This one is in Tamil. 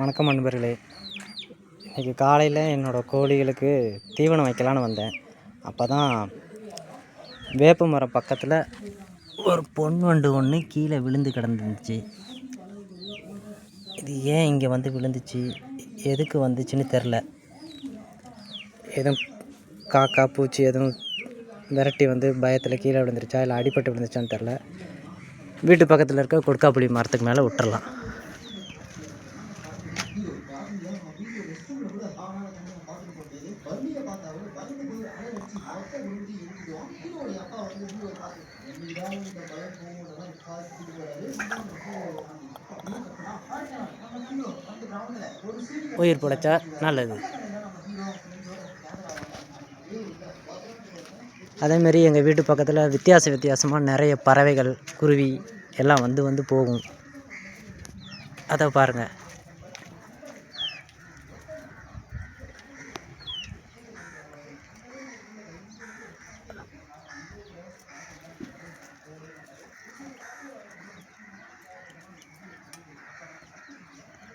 வணக்கம் நண்பர்களே. இன்றைக்கி காலையில் என்னோடய கோழிகளுக்கு தீவனம் வைக்கலான்னு வந்தேன். அப்போ தான் வேப்ப மரம் பக்கத்தில் ஒரு பொன் வண்டு ஒன்று கீழே விழுந்து கிடந்துருந்துச்சு. இது ஏன் இங்கே வந்து விழுந்துச்சு? எதுக்கு வந்துச்சுன்னு தெரில எதுவும் காக்கா பூச்சி எதுவும் விரட்டி வந்து பயத்தில் கீழே விழுந்துருச்சா? இல்லை அடிபட்டு விழுந்துச்சான்னு தெரில வீட்டு பக்கத்தில் இருக்க கொடுக்காப்புளி மரத்துக்கு மேலே விட்டுறலாம். உயிர் பிழைச்சா நல்லது. அதேமாரி எங்கள் வீட்டு பக்கத்தில் வித்தியாச வித்தியாசமாக நிறைய பறவைகள் குருவி எல்லாம் வந்து வந்து போகும். அதை பாருங்கள்